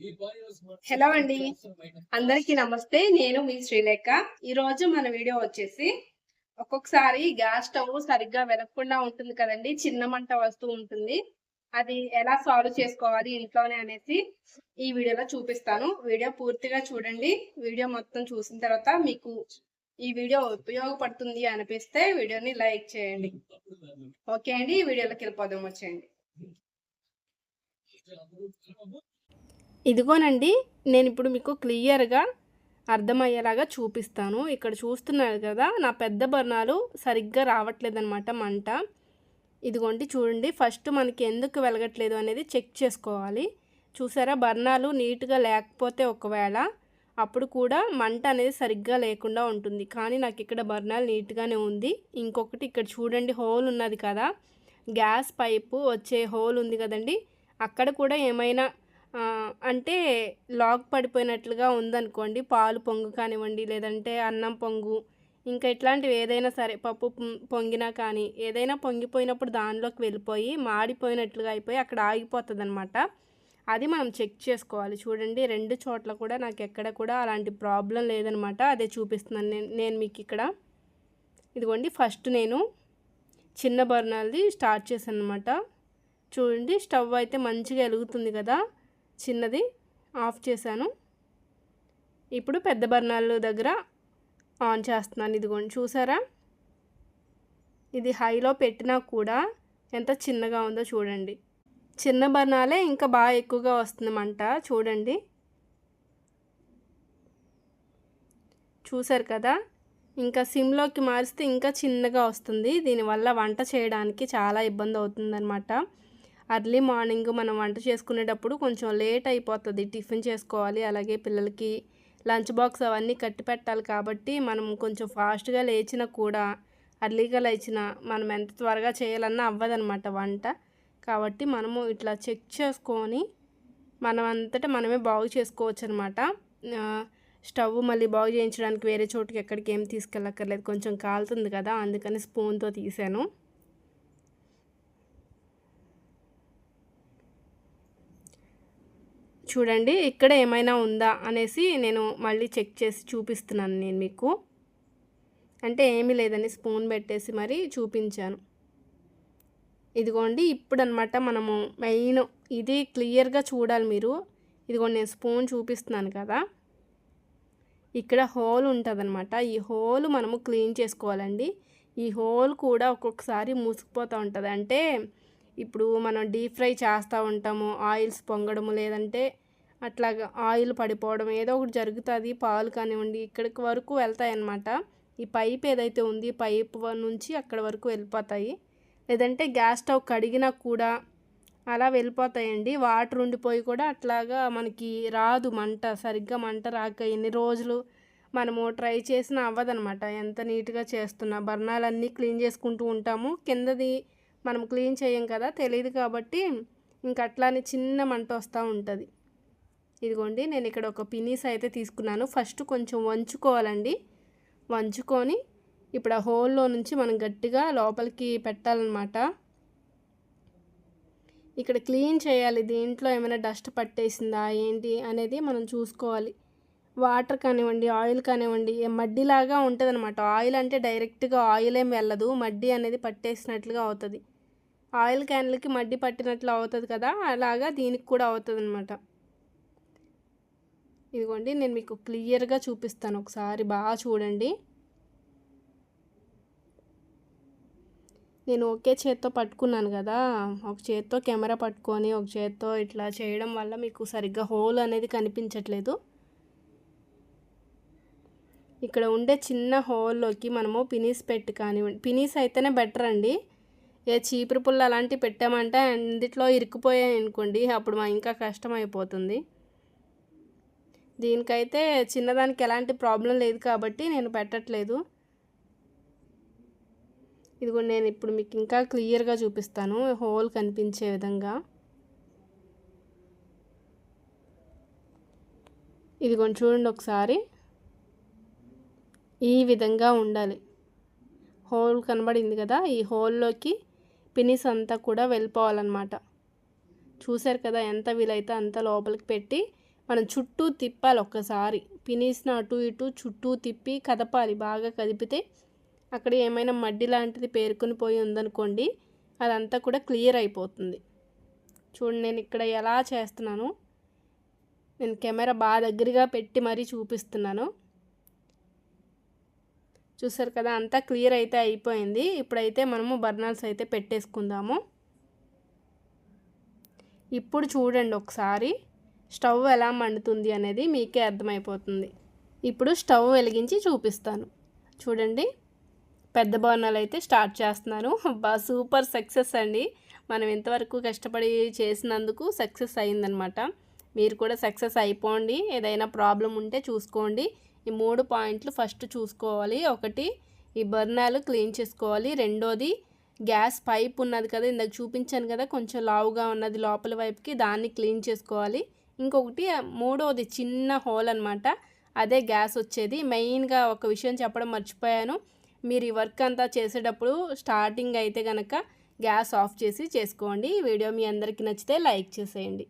Hello అండి. అందరికీ నమస్తే. నేను మీ శ్రీలేఖ. ఈ రోజు మన వీడియో వచ్చేసి ఒక్కొక్కసారి గ్యాస్ స్టవ్ సరిగ్గా వెలగకుండా ఉంటుంది కదండి. చిన్న మంట వస్తూ ఉంటుంది. అది ఎలా సాల్వ్ చేసుకోవాలి ఇంట్లోనే అనేసి ఈ వీడియోలో చూపిస్తాను. వీడియో పూర్తిగా చూడండి. వీడియో మొత్తం చూసిన తర్వాత మీకు ఈ వీడియో ఉపయోగపడుతుంది అనిపిస్తే వీడియోని లైక్ చేయండి. ఓకే అండి. ఈ వీడియోలోకి వెళ్ళిపోదాం వచ్చేయండి. ఇదిగోనండి నేను ఇప్పుడు మీకు క్లియర్గా అర్థమయ్యేలాగా చూపిస్తాను. ఇక్కడ చూస్తున్నారు కదా నా పెద్ద బర్ణాలు సరిగ్గా రావట్లేదన్నమాట మంట. ఇదిగోండి చూడండి ఫస్ట్ మనకి ఎందుకు వెలగట్లేదు అనేది చెక్ చేసుకోవాలి. చూసారా బర్ణాలు నీట్గా లేకపోతే ఒకవేళ అప్పుడు కూడా మంట అనేది సరిగ్గా లేకుండా ఉంటుంది. కానీ నాకు ఇక్కడ బర్ణాలు నీట్గానే ఉంది. ఇంకొకటి ఇక్కడ చూడండి హోల్ ఉన్నది కదా. గ్యాస్ పైపు వచ్చే హోల్ ఉంది కదండి. అక్కడ కూడా ఏమైనా అంటే లాక్ పడిపోయినట్లుగా ఉందనుకోండి పాలు పొంగు కానివ్వండి లేదంటే అన్నం పొంగు ఇంకా ఇట్లాంటివి ఏదైనా సరే పప్పు పొంగినా కానీ ఏదైనా పొంగిపోయినప్పుడు దానిలోకి వెళ్ళిపోయి మాడిపోయినట్లుగా అయిపోయి అక్కడ ఆగిపోతుంది అనమాట అది మనం చెక్ చేసుకోవాలి. చూడండి రెండు చోట్ల కూడా నాకు ఎక్కడ కూడా అలాంటి ప్రాబ్లం లేదనమాట అదే చూపిస్తున్నాను నేను నేను మీకు ఇక్కడ. ఇదిగోండి ఫస్ట్ నేను చిన్న బర్నల్ది స్టార్ట్ చేశాను అనమాట చూడండి స్టవ్ అయితే మంచిగా వెలుగుతుంది కదా. చిన్నది ఆఫ్ చేశాను. ఇప్పుడు పెద్ద బర్నాలు దగ్గర ఆన్ చేస్తున్నాను. ఇదిగోండి చూసారా? ఇది హైలో పెట్టినా కూడా ఎంత చిన్నగా ఉందో చూడండి. చిన్న బర్ణాలే ఇంకా బాగా ఎక్కువగా వస్తుందన్నమాట. చూడండి. చూసారు కదా? ఇంకా సిమ్లోకి మారిస్తే ఇంకా చిన్నగా వస్తుంది. దీనివల్ల వంట చేయడానికి చాలా ఇబ్బంది అవుతుందన్నమాట. అర్లీ మార్నింగ్ మనం వంట చేసుకునేటప్పుడు కొంచెం లేట్ అయిపోతుంది. టిఫిన్ చేసుకోవాలి. అలాగే పిల్లలకి లంచ్ బాక్స్ అవన్నీ కట్టి పెట్టాలి కాబట్టి మనం కొంచెం ఫాస్ట్గా లేచినా కూడా అర్లీగా లేచిన మనం ఎంత త్వరగా చేయాలన్నా అవ్వదనమాట వంట. కాబట్టి మనము ఇట్లా చెక్ చేసుకొని మనం అంతటా మనమే బాగు చేసుకోవచ్చు అనమాట స్టవ్ మళ్ళీ బాగు చేయించడానికి వేరే చోటుకి ఎక్కడికి ఏం తీసుకెళ్ళక్కర్లేదు. కొంచెం కాలుతుంది కదా అందుకని స్పూన్తో తీసాను. చూడండి ఇక్కడ ఏమైనా ఉందా అనేసి నేను మళ్ళీ చెక్ చేసి చూపిస్తున్నాను నేను మీకు. అంటే ఏమీ లేదని స్పూన్ పెట్టేసి మరి చూపించాను. ఇదిగోండి ఇప్పుడు అనమాట మనము మెయిన్ ఇది క్లియర్గా చూడాలి మీరు. ఇదిగోండి నేను స్పూన్ చూపిస్తున్నాను కదా. ఇక్కడ హోల్ ఉంటుందన్నమాట. ఈ హోల్ మనము క్లీన్ చేసుకోవాలండి. ఈ హోల్ కూడా ఒక్కొక్కసారి మూసుకుపోతూ ఉంటుంది. అంటే ఇప్పుడు మనం డీప్ ఫ్రై చేస్తూ ఉంటాము ఆయిల్స్ పొంగడము లేదంటే అట్లాగా ఆయిల్ పడిపోవడం ఏదో ఒకటి జరుగుతుంది పాలు కానివ్వండి ఇక్కడికి వరకు వెళ్తాయి అన్నమాట ఈ పైప్ ఏదైతే ఉంది పైప్ నుంచి అక్కడ వరకు వెళ్ళిపోతాయి. లేదంటే గ్యాస్ స్టవ్ కడిగినా కూడా అలా వెళ్ళిపోతాయండి. వాటర్ ఉండిపోయి కూడా అట్లాగా మనకి రాదు మంట సరిగ్గా మంట రాక ఎన్ని రోజులు మనము ట్రై చేసినా అవ్వదనమాట ఎంత నీట్గా చేస్తున్నా బర్ణాలన్నీ క్లీన్ చేసుకుంటూ ఉంటాము. కిందది మనం క్లీన్ చేయం కదా తెలియదు కాబట్టి ఇంక అట్లానే చిన్న మంట వస్తూ ఉంటుంది. ఇదిగోండి నేను ఇక్కడ ఒక పినీస్ అయితే తీసుకున్నాను. ఫస్ట్ కొంచెం వంచుకోవాలండి. వంచుకొని ఇప్పుడు ఆ హోల్లో నుంచి మనం గట్టిగా లోపలికి పెట్టాలన్నమాట. ఇక్కడ క్లీన్ చేయాలి. దీంట్లో ఏమైనా డస్ట్ పట్టేసిందా ఏంటి అనేది మనం చూసుకోవాలి. వాటర్ కానివ్వండి ఆయిల్ కానివ్వండి మడ్డిలాగా ఉంటుంది అనమాట ఆయిల్ అంటే డైరెక్ట్గా ఆయిల్ ఏం వెళ్ళదు. మడ్డి అనేది పట్టేసినట్లుగా అవుతుంది. ఆయిల్ క్యాన్లకి మడ్డి పట్టినట్లు అవుతుంది కదా అలాగా దీనికి కూడా అవుతుంది అనమాట ఇదిగోండి నేను మీకు క్లియర్గా చూపిస్తాను. ఒకసారి బాగా చూడండి. నేను ఒకే చేత్తో పట్టుకున్నాను కదా ఒక చేత్తో కెమెరా పట్టుకొని ఒక చేత్తో ఇట్లా చేయడం వల్ల మీకు సరిగ్గా హోల్ అనేది కనిపించట్లేదు. ఇక్కడ ఉండే చిన్న హోల్లోకి మనము పినీస్ పెట్టి కానివ్వండి పినీస్ అయితేనే బెటర్ అండి. ఏ చీపురు పుల్ల అలాంటివి పెట్టామంటే అందుట్లో ఇరుక్కుపోయాయి అనుకోండి అప్పుడు మా ఇంకా కష్టం అయిపోతుంది దీనికైతే చిన్నదానికి ఎలాంటి ప్రాబ్లం లేదు కాబట్టి నేను పెట్టట్లేదు. ఇదిగో నేను ఇప్పుడు మీకు ఇంకా క్లియర్గా చూపిస్తాను హోల్ కనిపించే విధంగా. ఇదిగోండి చూడండి ఒకసారి. ఈ విధంగా ఉండాలి. హోల్ కనబడింది కదా ఈ హోల్లోకి పినిస్ అంతా కూడా వెళ్ళిపోవాలన్నమాట. చూశారు కదా ఎంత వీలైతే అంత లోపలికి పెట్టి మనం చుట్టూ తిప్పాలి ఒక్కసారి. పినిస్ని అటు ఇటు చుట్టూ తిప్పి కదపాలి. బాగా కదిపితే అక్కడ ఏమైనా మడ్డి లాంటిది పేరుకొని పోయి ఉందనుకోండి అదంతా కూడా క్లియర్ అయిపోతుంది. చూడండి నేను ఇక్కడ ఎలా చేస్తున్నాను. నేను కెమెరా బాగా దగ్గరగా పెట్టి మరీ చూపిస్తున్నాను. చూసారు కదా అంతా క్లియర్ అయితే అయిపోయింది. ఇప్పుడైతే మనము బర్నర్స్ అయితే పెట్టేసుకుందాము. ఇప్పుడు చూడండి ఒకసారి స్టవ్ ఎలా మండుతుంది అనేది మీకే అర్థమైపోతుంది. ఇప్పుడు స్టవ్ వెలిగించి చూపిస్తాను. చూడండి పెద్ద బర్నర్లు అయితే స్టార్ట్ చేస్తున్నాను బా సూపర్ సక్సెస్ అండి. మనం ఇంతవరకు కష్టపడి చేసినందుకు సక్సెస్ అయిందనమాట. మీరు కూడా సక్సెస్ అయిపోండి. ఏదైనా ప్రాబ్లం ఉంటే చూసుకోండి. ఈ మూడు పాయింట్లు ఫస్ట్ చూసుకోవాలి. ఒకటి ఈ బర్నాలు క్లీన్ చేసుకోవాలి. రెండోది గ్యాస్ పైప్ ఉన్నది కదా ఇందాక చూపించాను కదా కొంచెం లావుగా ఉన్నది లోపల వైపుకి దాన్ని క్లీన్ చేసుకోవాలి. ఇంకొకటి మూడోది చిన్న హోల్ అనమాట అదే గ్యాస్ వచ్చేది. మెయిన్గా ఒక విషయం చెప్పడం మర్చిపోయాను. మీరు ఈ వర్క్ అంతా చేసేటప్పుడు స్టార్టింగ్ అయితే కనుక గ్యాస్ ఆఫ్ చేసి చేసుకోండి. వీడియో మీ అందరికీ నచ్చితే లైక్ చేసేయండి.